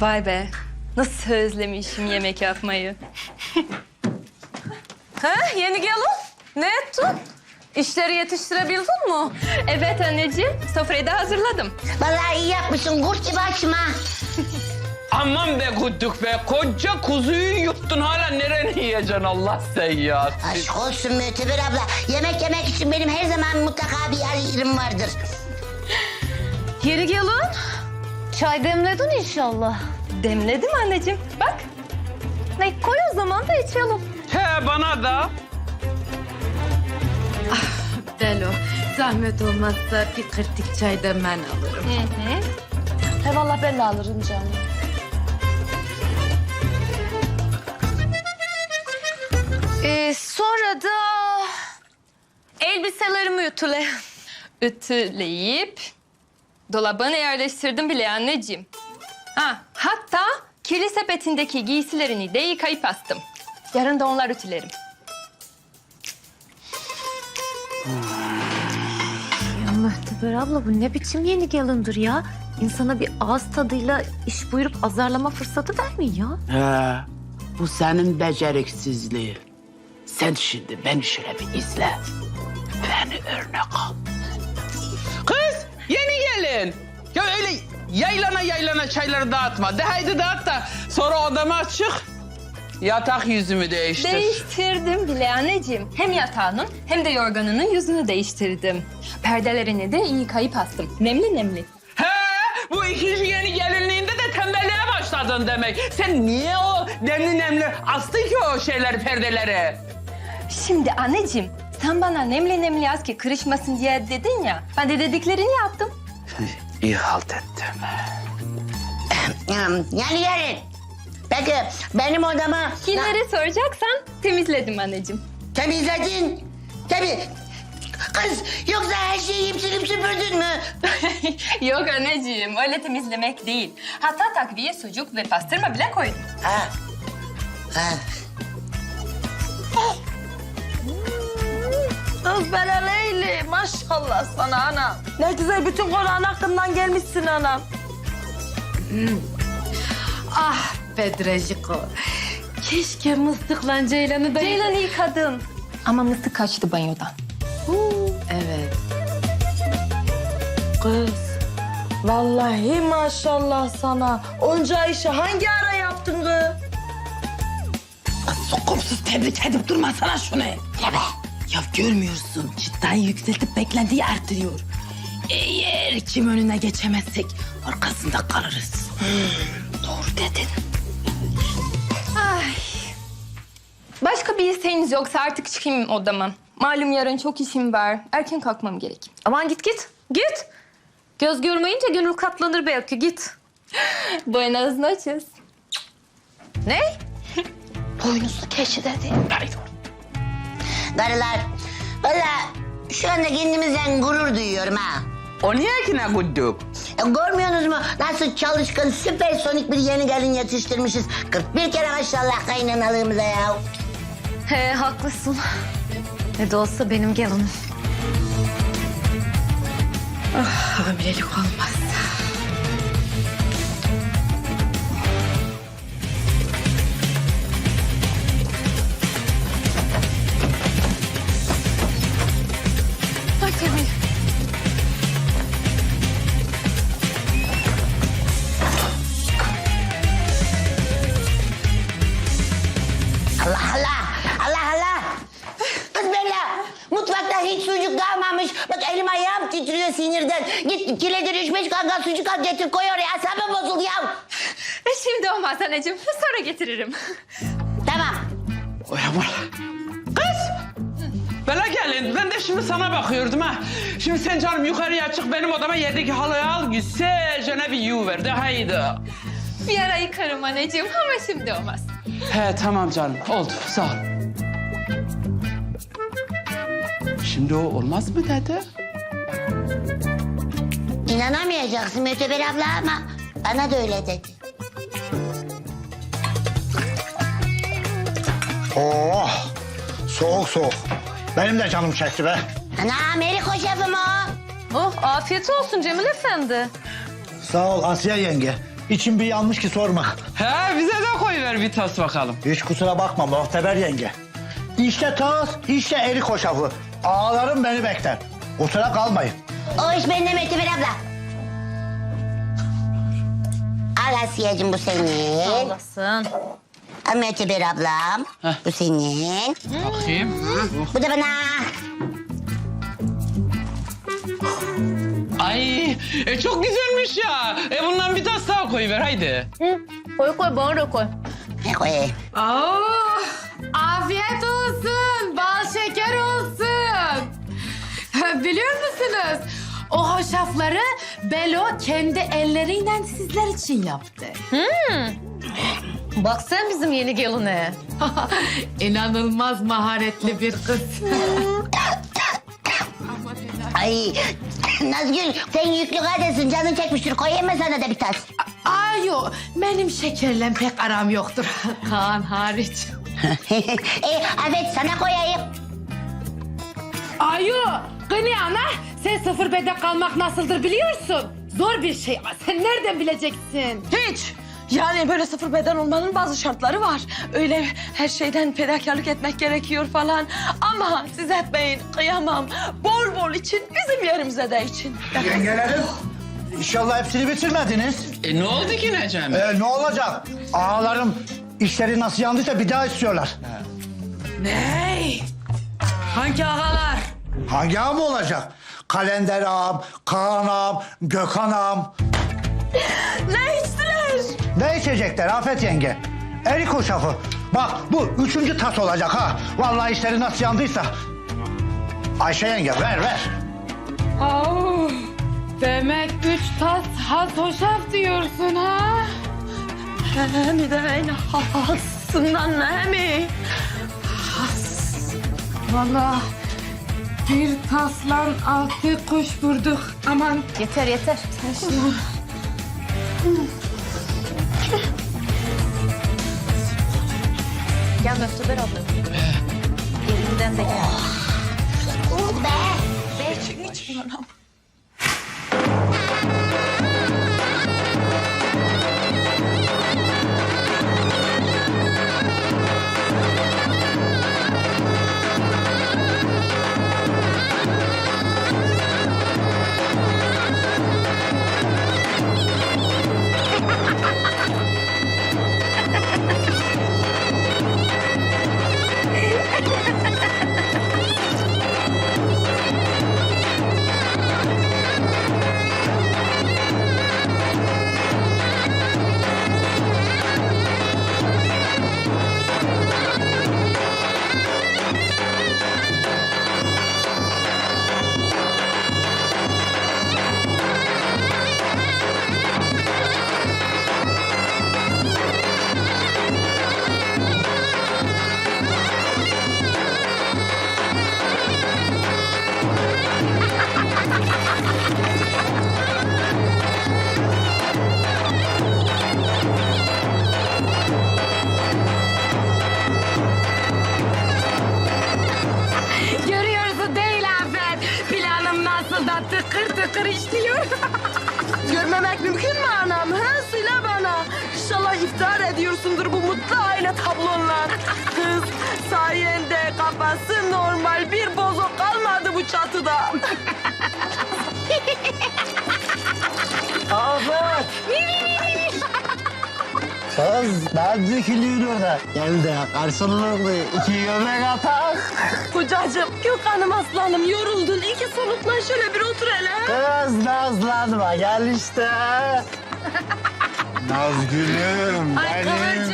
Vay be. Nasıl özlemişim yemek yapmayı. Ha yeni gelin. Ne ettin? İşleri yetiştirebildin mi? Evet anneciğim, sofrayı da hazırladım. Vallahi iyi yapmışsın kurt gibi açma. Aman be kudduk be. Koca kuzuyu yuttun hala nereni yiyeceksin Allah sen ya. Aşk olsun Müteber abla. Yemek yemek için benim her zaman mutlaka bir yer yerim vardır. Yeni gelin. Çay demledin inşallah. Demledim anneciğim. Bak. Ne koy o zaman da içelim. He bana da. Delo, zahmet olmazsa bir kırtık çay da ben alırım. He vallahi ben de alırım canım. Ee, sonra da elbiselerimi ütüle. Ütüleyip dolabına yerleştirdim bile anneciğim. Ha, hatta kirli sepetindeki giysilerini de yıkayıp astım. Yarın da onlar ütülerim. Ya Mühteber abla bu ne biçim yeni gelindir ya? İnsana bir ağız tadıyla iş buyurup azarlama fırsatı vermiyor ya. He, bu senin beceriksizliğin. Sen şimdi beni şöyle bir izle. Beni örnek al. Gelin. Ya öyle yaylana yaylana çayları dağıtma. De haydi dağıt da sonra odama çık. Yatak yüzümü değiştir. Değiştirdim bile anneciğim. Hem yatağının hem de yorganının yüzünü değiştirdim. Perdelerini de iyi yıkayıp astım. Nemli nemli. He bu ikinci yeni gelinliğinde de tembelliğe başladın demek. Sen niye o nemli nemli astın ki o şeyleri perdeleri? Şimdi anneciğim sen bana nemli nemli yaz ki kırışmasın diye dedin ya. Ben de dediklerini yaptım. İyi halt ettim. Hmm, Yani yarın. Peki benim odamı Kimleri soracaksan temizledim anneciğim. temizledin. Tabii. Kız yoksa her şeyi silip süpürdün mü? Yok anneciğim öyle temizlemek değil. Hatta takviye sucuk ve pastırma bile koydum. Ha. Ha. Kız ben Leyli. Maşallah sana anam. Ne güzel bütün Kur'an hakkından gelmişsin anam. Ah Bedreciko. Keşke mıstıkla Ceylan'ı da... Ceylan'ı yıkadım. Ama mıstık kaçtı banyodan. Evet. Kız. Vallahi maşallah sana. Onca işi hangi ara yaptın kız? Sokumsuz tebrik edip durma sana şunu. Ne be? Ya görmüyorsun çıtayı yükseltip beklentiyi arttırıyor. Eğer kim önüne geçemezsek arkasında kalırız. Doğru dedin. Başka bir isteğiniz yoksa artık çıkayım odama. Malum yarın çok işim var. Erken kalkmam gerek. Aman git git. Git. Göz görmeyince gönül katlanır belki git. Buenas noches. Ne? Boynuzlu keçi dedi. Darılar. Valla şu anda kendimizden gurur duyuyorum ha. O niye ki ne kudduk? Ya görmüyorsunuz mu? Nasıl çalışkan, süpersonik bir yeni gelin yetiştirmişiz. 41 kere maşallah kaynanalığımıza ya. He haklısın. Ne de olsa benim gelinim. Hamilelik olmaz. Titriyor sinirden. Git kiledir üç beş kangal sucuk al getir koy oraya. Asabım bozuldu ya. E şimdi olmaz anneciğim. Sonra getiririm. Tamam. Oy aman. Kız! Bela gelin. Ben de şimdi sana bakıyordum ha. Şimdi sen canım yukarıya çık benim odama yerdeki halıyı al güzelce bir yuver de haydi. Bir ara yıkarım anneciğim ama şimdi olmaz. He tamam canım oldu sağ ol. Şimdi o olmaz mı dedi? İnanamayacaksın Möteber abla ama bana da öyle dedi. Oh, soğuk soğuk. Benim de canım çekti be. Ana Ameriko şefim o. Oh afiyet olsun Cemil Efendi. Sağ ol Asiye yenge. İçim bir yanmış ki sorma. He bize de koyuver bir tas bakalım. Hiç kusura bakma muhteber yenge. İşte tas, işte erik hoşafı. Ağalarım beni bekler. Kusura kalmayın. O iş bende Meteber abla. Al Asiyeciğim bu senin. Olasın. Al Meteber ablam. Bu senin. Bakayım. Bu da bana. Ay e, çok güzelmiş ya. E bundan bir tas daha koyuver haydi. Koy koy bana da koy. Ne koyayım? Oo, afiyet olsun, Biliyor musunuz? O hoşafları Belo kendi elleriyle sizler için yaptı. Bak sen bizim yeni geline. İnanılmaz maharetli bir kız. Ay Nazgül sen yüklü kadınsın canın çekmiştir. Koyayım mı sana da bir tas? Ay yok, benim şekerle pek aram yoktur. Kaan hariç. e, evet sana koyayım. Ayo, Gani ana, sen sıfır beden kalmak nasıldır biliyorsun? Zor bir şey ama sen nereden bileceksin? Hiç. Yani böyle sıfır beden olmanın bazı şartları var. Öyle her şeyden fedakarlık etmek gerekiyor falan. Ama siz etmeyin, kıyamam. Bol bol için, bizim yerimize de için. Yengelerim, inşallah hepsini bitirmediniz. E ne oldu ki Necem? Ee, ne olacak? Ağalarım işleri nasıl yandıysa bir daha istiyorlar. Ney? Hangi ağalar? Hangi ağam olacak? Kalender ağam, Kaan ağam, Gökhan ağam. Ne içtiler? Ne içecekler Afet yenge? Erik hoşafı. Bak bu üçüncü tas olacak ha. Vallahi işleri nasıl yandıysa. Ayşe yenge ver ver. Au, demek üç tas has hoşaf diyorsun ha? Hem de en hasından ne mi? Vallahi bir taslan altı kuş vurduk. Aman Yeter yeter. Gel Möftüber abla. Elinden de gel. görüyorsun kafası normal bir bozuk kalmadı bu çatıda. Afet! Kız ne dökülüyor orada? Gel de karşılıklı iki göbek atak. Kocacığım, Gökhan'ım aslanım yoruldun. İki soluklan şöyle bir otur hele. Kız nazlanma gel işte. Nazgülüm Ay benim.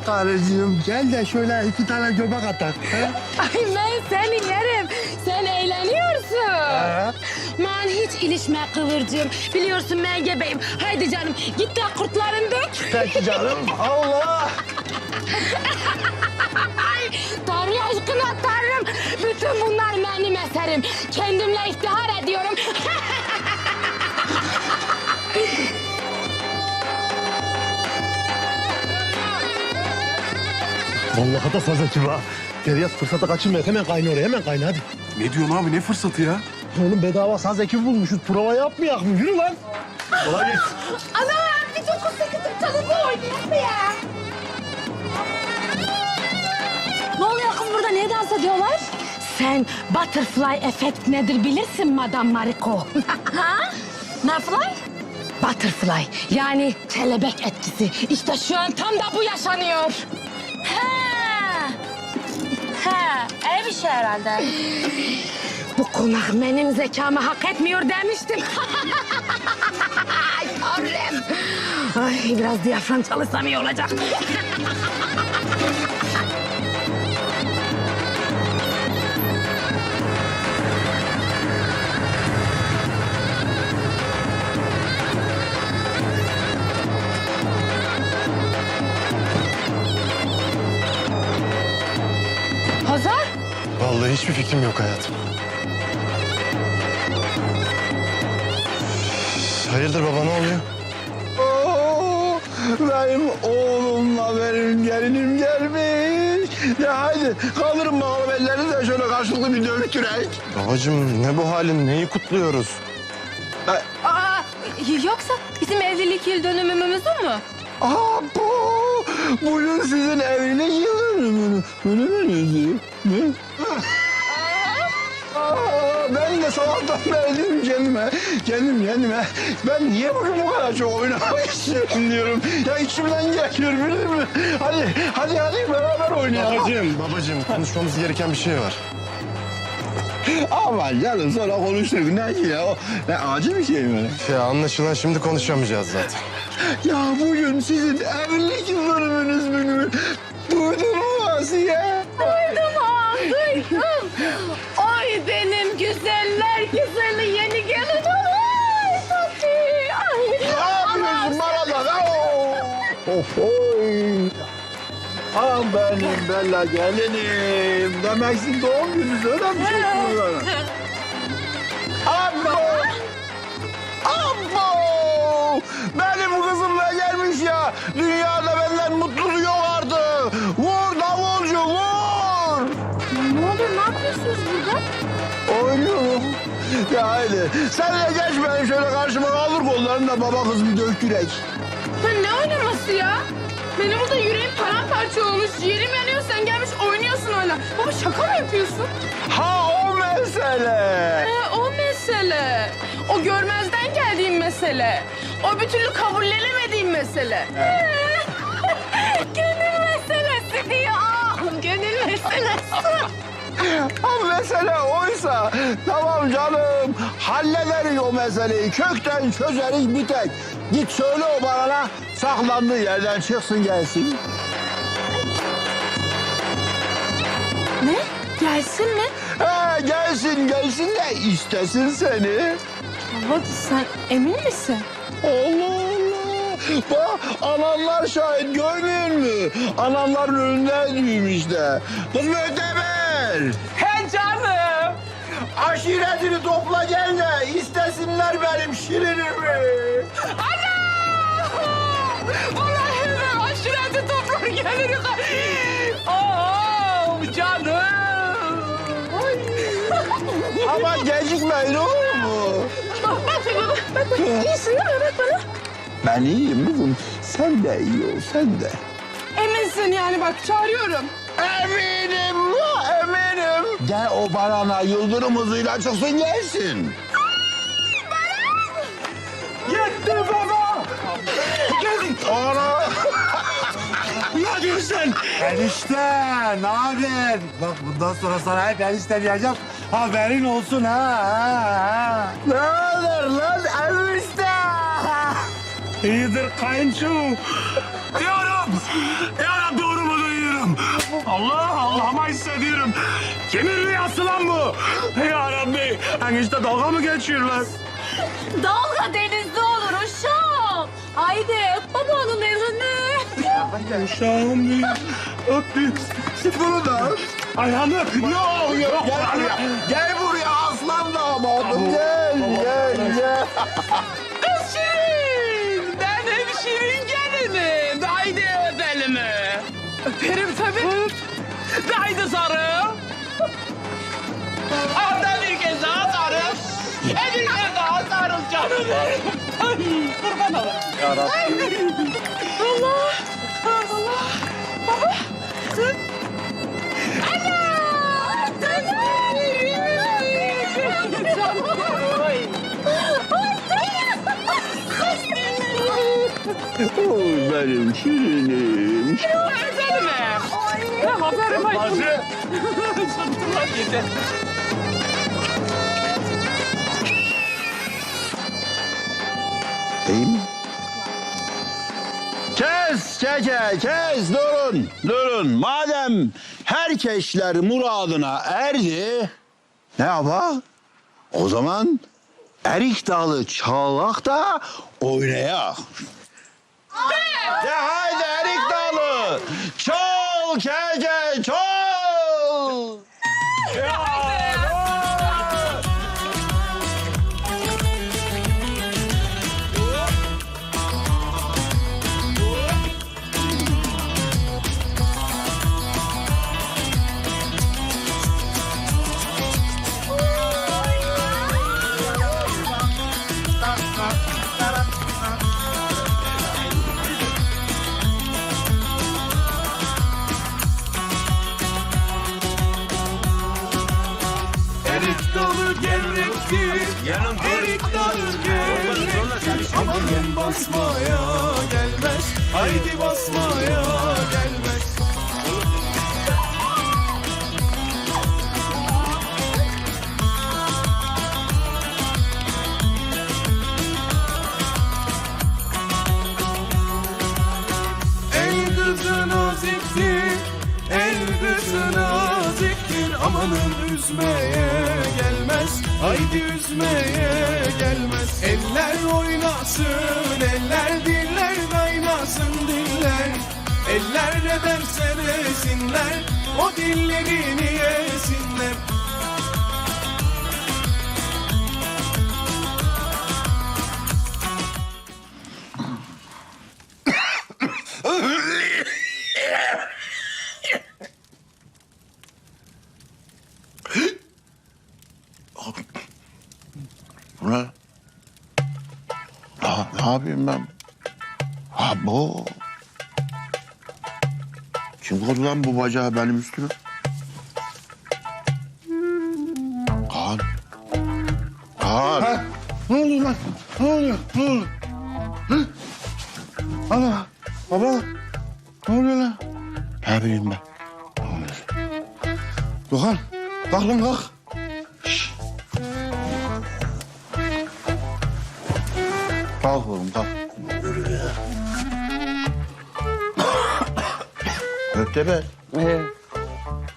Güzel karıcığım. Gel de şöyle iki tane göbek atak. he? Ay ben seni yerim. Sen eğleniyorsun. Ha? Man hiç ilişme kıvırcığım. Biliyorsun ben gebeyim. Haydi canım git de kurtlarını dök. Peki canım. Allah. Ay Tanrı aşkına Tanrım. Bütün bunlar benim eserim. Kendimle iftihar ediyorum. Vallahi da fazla kibar. Feryat fırsatı kaçırmayak hemen kayna oraya hemen kayna hadi. Ne diyorsun abi ne fırsatı ya? Oğlum bedava saz ekibi bulmuşuz prova yapmayak mı? Yürü lan. Kolay gelsin. Ana bir dokuz sekiz çalımı oynayalım mı ya? Ne oluyor kız burada? Niye dans ediyorlar? Sen butterfly efekt nedir bilirsin Madam Mariko. ha? Ne fly? Butterfly yani kelebek etkisi. İşte şu an tam da bu yaşanıyor. İşi herhalde. Bu konak benim zekamı hak etmiyor demiştim. Ay Tanrım. Ay biraz diyafram çalışsam iyi olacak. hiçbir fikrim yok hayatım. Hayırdır baba ne oluyor? Oo, benim oğlumla benim gelinim gelmiş. Ya hadi kaldırın bakalım ellerini de şöyle karşılıklı bir dövüştürek. Babacığım ne bu halin? Neyi kutluyoruz? Aa, yoksa bizim evlilik yıl dönümümüzün mü? Aa, bu, bugün sizin evlilik yıl dönümünü. Dönümünüzü. Ne? Ben de sabahtan beri diyorum kendime, kendim kendime. Ben niye bugün bu kadar çok oynamak istiyorum diyorum. Ya içimden geliyor bilir mi? Hadi, hadi, hadi beraber oynayalım. Babacığım, babacığım konuşmamız gereken bir şey var. Aman canım sonra konuştuk. Ne ki ya? O, ne acil bir şey mi? Ya anlaşılan şimdi konuşamayacağız zaten. Ya bugün sizin evlilik yıl dönümünüz bugün. Duydun mu Asiye? Of oy. Ah benim bella gelinim. Demeksin doğum gününüz öyle mi çekiyorlar? Abbo! Abbo! Benim kızımla gelmiş ya. Dünyada benden mutlusu yok artık. Vur davulcu vur! Ne oluyor? Ne yapıyorsunuz burada? Oynuyorum. Ya haydi. Sen de geç benim şöyle karşıma kaldır kollarını da baba kız bir döktürek. Ne oynaması ya? Benim burada yüreğim paramparça olmuş. Yerim yanıyor sen gelmiş oynuyorsun hala. Baba şaka mı yapıyorsun? Ha o mesele. He, o mesele. O görmezden geldiğim mesele. O bir türlü kabullenemediğim mesele. Gönül meselesi diyor. Ah, gönül meselesi. Ha mesele oysa tamam canım hallederiz o meseleyi kökten çözeriz bir tek. Git söyle o bana saklandığı yerden çıksın gelsin. Ne? Gelsin mi? He gelsin gelsin de istesin seni. Baba sen emin misin? Allah Allah. Bak anamlar şahit görmüyor musun? Anamların önünde düğüm işte. Kız müteber. He canım. Aşiretini topla gel de istesinler benim şirinimi. Vallahi ben aşireti toplar gelirim. Oh canım. Ama gecikmeyin olur mu? Bak bak baba bak bak iyisin değil mi? Bak bana. Ben iyiyim kızım. Sen de iyi ol, sen de. Eminsin yani bak çağırıyorum. Eminim, Gel o barana yıldırım hızıyla çıksın gelsin. Gitti baba. Ana. Ne diyorsun? Enişte ne haber? Bak bundan sonra sana hep enişte diyeceğim. Haberin olsun ha. ha, Ne haber lan enişte? İyidir kayınço. Ya doğru mu duyuyorum? Allah Allah'ıma hissediyorum. Kimin rüyası lan bu? Ya Rabbi. Enişte dalga mı geçiyorlar? Dalga denizde olur uşağım. Haydi öp babanın elini. Uşağım benim. Öptüm. Bunu da. Ayağını öp. Yok yok gel buraya. Gel buraya aslan damadım. Gel gel gel. Kız Şirin. Benim Şirin gelinim. Haydi öp elimi. Öperim tabii. Sarı. Arda bir kez daha sarıl. E bir kez daha sarıl canım benim. Kurban olayım. Oy benim şirinim. Güzelim he. Haberim var? Bacı. Çocuklar yedi. İyi mi? Kes çeke kes durun durun. Madem herkesler muradına erdi ne yapa? O zaman erik dalı çalak da oynayak. Dalı Joe, Joe, gelmez. Eller oynasın, eller diller kaynasın diller. Eller ne derse desinler, o dillerini yesinler Ha bu. Kim koydu lan bu bacağı benim üstüme? Kaan. Kaan. Ne oluyor lan? Ne oluyor? Ne oluyor? Hı? Ana, baba. Ne oluyor lan? Ne bileyim ben. Ne oluyor? Gökhan, kalk lan kalk. Kalk oğlum kalk. Möktebe. He.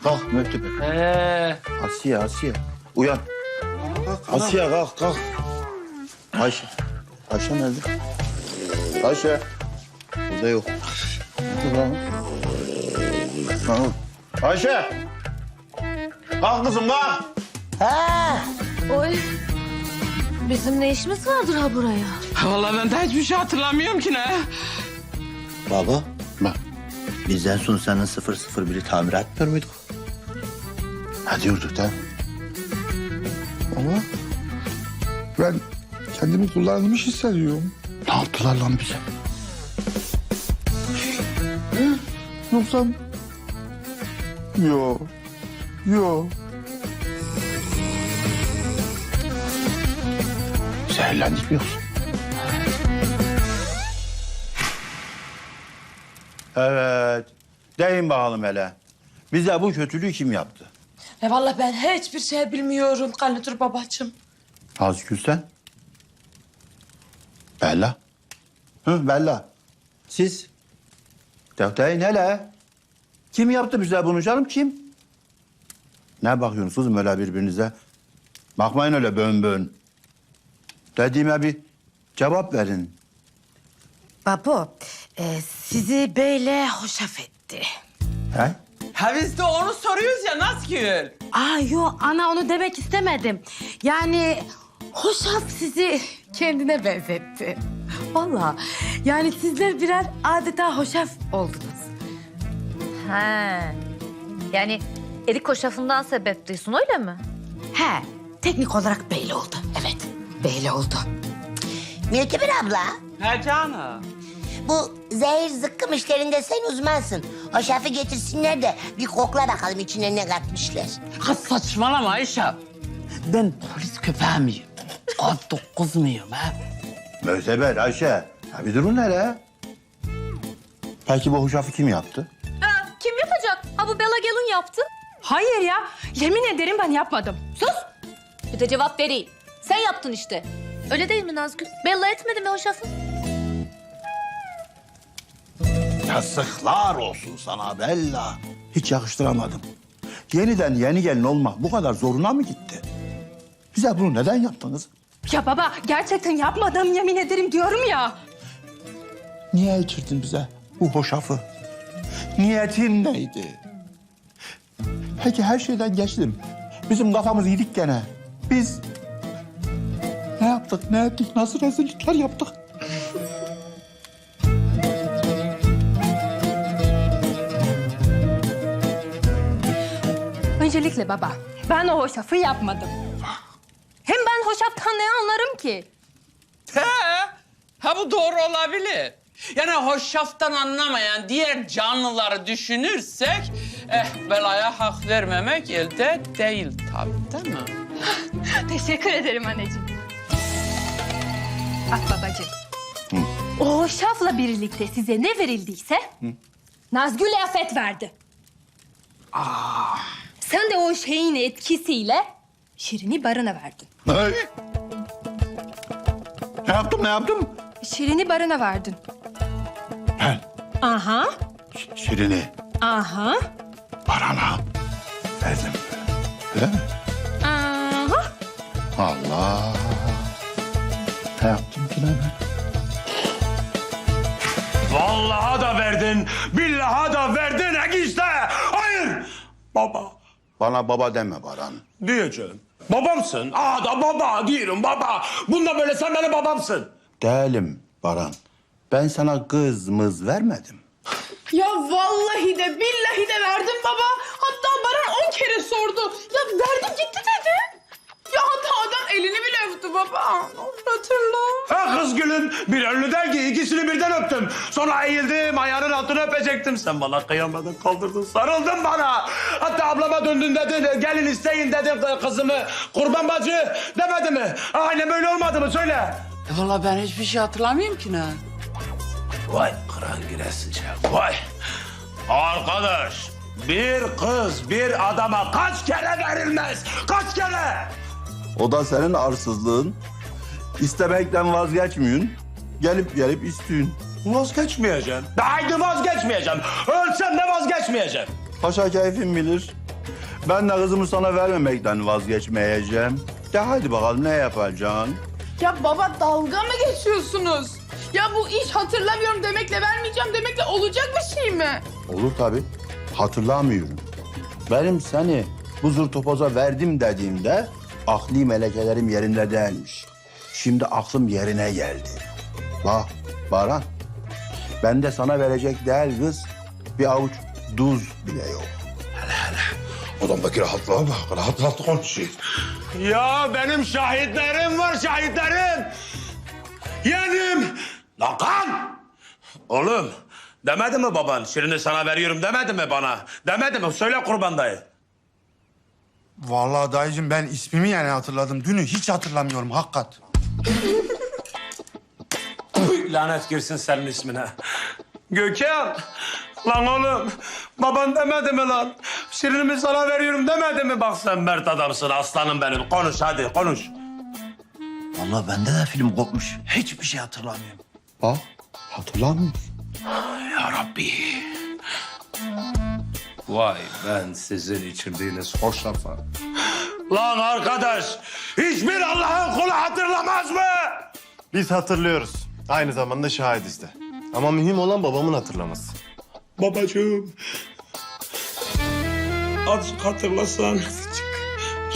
Kalk Möktebe. He. Asiye Asiye. Uyan. Asiye kalk kalk. Ayşe. Ayşe nerede? Ayşe. Burada yok. Lan. Tamam. Ayşe. Kalk kızım kalk. Ha, Oy. Bizim ne işimiz vardır ha buraya? Vallahi ben de hiçbir şey hatırlamıyorum ki ne. Baba. Bak. Biz en son senin 001'i tamir etmiyor muyduk? Ne diyorduk da? Ama ben kendimi kullanılmış hissediyorum. Ne yaptılar lan bize? Yoksa... Yo. Yo. Zehirlendik mi yoksa? Evet. Deyin bakalım hele. Bize bu kötülüğü kim yaptı? E vallahi ben hiçbir şey bilmiyorum Kalütür babacığım. Nazgül sen? Bella? Hı Bella? Siz? De- Deyin hele. Kim yaptı bize bunu canım kim? Ne bakıyorsunuz kızım öyle birbirinize? Bakmayın öyle bön bön. Dediğime bir cevap verin. Babo, e, sizi böyle hoşaf etti. He? Ha biz de onu soruyoruz ya Nazgül. Aa yo ana onu demek istemedim. Yani hoşaf sizi kendine benzetti. Vallahi yani sizler birer adeta hoşaf oldunuz. He. Yani erik hoşafından sebeplisin öyle mi? He, teknik olarak böyle oldu. Evet, böyle oldu. Müteber abla, He canım. bu zehir zıkkı müşterinde sen uzmansın. O şafı getirsinler de bir kokla bakalım içine ne katmışlar. Kız saçmalama Ayşe. Ben polis köpeği miyim? Kat dokuz muyum ha? Möteber Ayşe. Ya bir durun hele. Peki bu hoşafı kim yaptı? kim yapacak? Ha bu Bella Gelin yaptı. Hayır ya. Yemin ederim ben yapmadım. Sus. Bir de cevap vereyim. Sen yaptın işte. Öyle değil mi Nazgül? Bella etmedi mi o şafı? Yazıklar olsun sana Bella. Hiç yakıştıramadım. Yeniden yeni gelin olmak bu kadar zoruna mı gitti? Bize bunu neden yaptınız? Ya baba gerçekten yapmadım yemin ederim diyorum ya. Niye içirdin bize bu hoşafı? Niyetin neydi? Peki her şeyden geçtim. Bizim kafamız yedik gene. Biz ne yaptık, ne ettik, nasıl rezillikler yaptık? Öncelikle baba ben o hoşafı yapmadım. Hem ben hoşaftan ne anlarım ki? He. Ha bu doğru olabilir. Yani hoşaftan anlamayan diğer canlıları düşünürsek... ...eh belaya hak vermemek elde değil tabii değil mi? Teşekkür ederim anneciğim. Bak babacığım. O hoşafla birlikte size ne verildiyse Nazgül afet verdi. Sen de o şeyin etkisiyle Şirin'i barına verdin. Hey! Ne yaptım, ne yaptım? Şirin'i barına verdin. Ben Aha, Ş- Şirin'i aha, Baran'a verdim. Öyle mi? aha. Allah! Ne yaptım ki lan ben? Vallaha da verdin, billaha da verdin Egiste. Hayır. Baba. Bana baba deme Baran. Diyeceğim. Babamsın. Aa da baba diyorum baba. Bunda böyle sen benim babamsın. Değilim Baran. Ben sana kız mız vermedim. Ya vallahi de billahi de verdim baba. Hatta Baran on kere sordu. Ya verdim gitti dedi. Ya hatta adam elini bile öptü baba. Ne olur hatırla. Ha kız gülüm. Bir önlü değil ki ikisini birden öptüm. Sonra eğildim ayağının altını öpecektim. Sen bana kıyamadın kaldırdın sarıldın bana. Hatta ablama döndün dedin gelin isteyin dedin kızımı. Kurban bacı demedi mi? Aynen böyle olmadı mı söyle. E valla ben hiçbir şey hatırlamıyorum ki ne. Vay kıran giresince vay. Arkadaş bir kız bir adama kaç kere verilmez? Kaç kere? O da senin arsızlığın. İstemekten vazgeçmiyorsun. Gelip gelip istiyorsun. Vazgeçmeyeceğim. Haydi vazgeçmeyeceğim. Ölsem de vazgeçmeyeceğim. Paşa keyfin bilir. Ben de kızımı sana vermemekten vazgeçmeyeceğim. De hadi bakalım ne yapacaksın? Ya baba dalga mı geçiyorsunuz? Ya bu iş hatırlamıyorum demekle vermeyeceğim demekle olacak bir şey mi? Olur tabii. Hatırlamıyorum. Benim seni bu zır topoza verdim dediğimde akli melekelerim yerinde değilmiş. Şimdi aklım yerine geldi. Bak Baran, ben de sana verecek değil kız. Bir avuç duz bile yok. Odamdaki rahatlığa bak. Rahat rahat konuşuyor. Ya benim şahitlerim var şahitlerim. Yeğenim. Lan kan. Oğlum demedi mi baban Şirin'i sana veriyorum demedi mi bana? Demedi mi? Söyle kurban dayı. Vallahi dayıcım ben ismimi yani hatırladım. Dünü hiç hatırlamıyorum hakikat. Lanet girsin senin ismine. Gökhan. Lan oğlum baban demedi mi lan? Şirinimi sana veriyorum demedi mi? Bak sen mert adamsın aslanım benim. Konuş hadi konuş. Vallahi bende de film kopmuş. Hiçbir şey hatırlamıyorum. Bak hatırlamıyorsun. Ya Rabbi. Vay ben sizin içirdiğiniz hoşafa. Lan arkadaş hiçbir Allah'ın kulu hatırlamaz mı? Biz hatırlıyoruz. Aynı zamanda şahidiz de. Ama mühim olan babamın hatırlaması. Babacığım. Azıcık hatırlasan. Azıcık.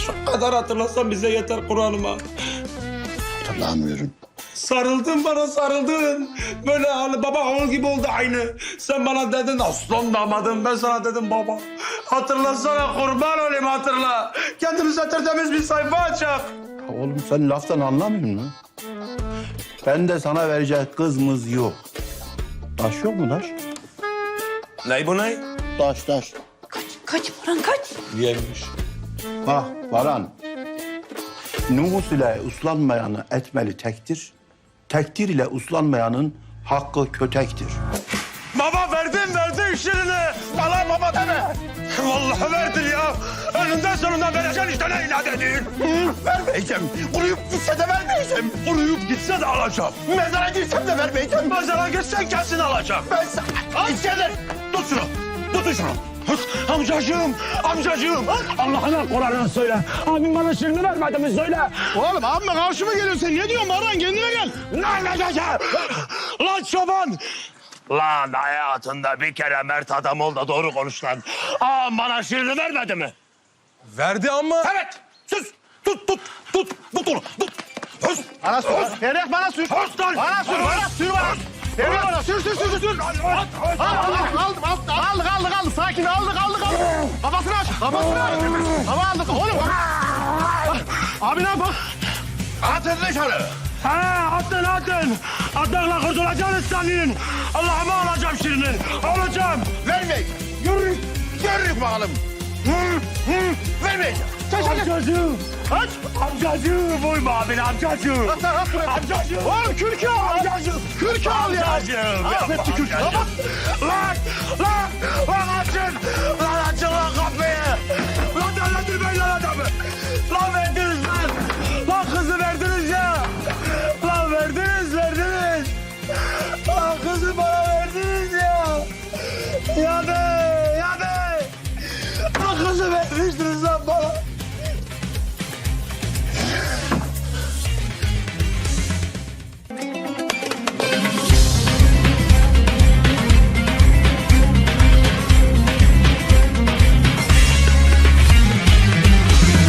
Şu kadar hatırlasan bize yeter Kur'an'ıma. Hatırlamıyorum. Sarıldın bana sarıldın. Böyle hani baba oğul gibi oldu aynı. Sen bana dedin aslan damadım. Ben sana dedim baba. Hatırlasana kurban olayım hatırla. Kendimize tertemiz bir sayfa açak. Oğlum sen laftan anlamıyor musun? Ben de sana verecek kızımız yok. Taş yok mu taş? Ney bu ney? Taş taş. Kaç Baran kaç. Yemiş. Bak Baran. Nüfus ile uslanmayanı etmeli tektir. Tektir ile uslanmayanın hakkı kötektir. Baba verdin verdin işlerini. Bana baba deme. Vallahi verdin ya. Önünden sonundan vereceksin işte ne inat ediyorsun. Vermeyeceğim. Kuruyup gitse de vermeyeceğim. Kuruyup gitse de alacağım. Mezara girsem de vermeyeceğim. Mezara gitsen kesin alacağım. Ben sana... Al gelir. Tut şunu. Tutun şunu. Amcacığım, amcacığım. Allah'ına Kur'an'ına söyle. Abim bana şirini vermedi mi söyle. Oğlum abime karşıma geliyorsun sen. Ne diyorsun Baran? Kendine gel. Ne ne? Lan çoban. Lan hayatında bir kere mert adam ol da doğru konuş lan. Ağam bana şirini vermedi mi? Verdi ama... Evet. Sus. Tut tut tut. Tut onu. Tut. Sus. Bana sür. Ferhat bana sür. Sus lan. Bana sür. Bana sür bana. Ferhat bana sür sür sür sür. Al al al. Aldım aldım. Aldık aldık aldık. Sakin aldık aldık aldık. Kafasını aç. Kafasını aç. Hava aldık. Oğlum. Abi ne bak. Atın dışarı. Ha atın atın. Atlarla kurtulacaksınız senin. Allah'ıma alacağım şirini. Alacağım. Vermeyin. Yürü. Yürü bakalım. Hı, hı, vermeyeceğim. Amcacığım. Aç. Amcacığım. Uyma abine amcacığım. Amcacığım. Oğlum kürkü al. Amcacığım. Kürkü al ya. Amcacığım. Affetti kürkü. Lan. Lan. Lan açın. Lan açın lan kapıyı. Lan delirtmeyin lan adamı. Lan verdiniz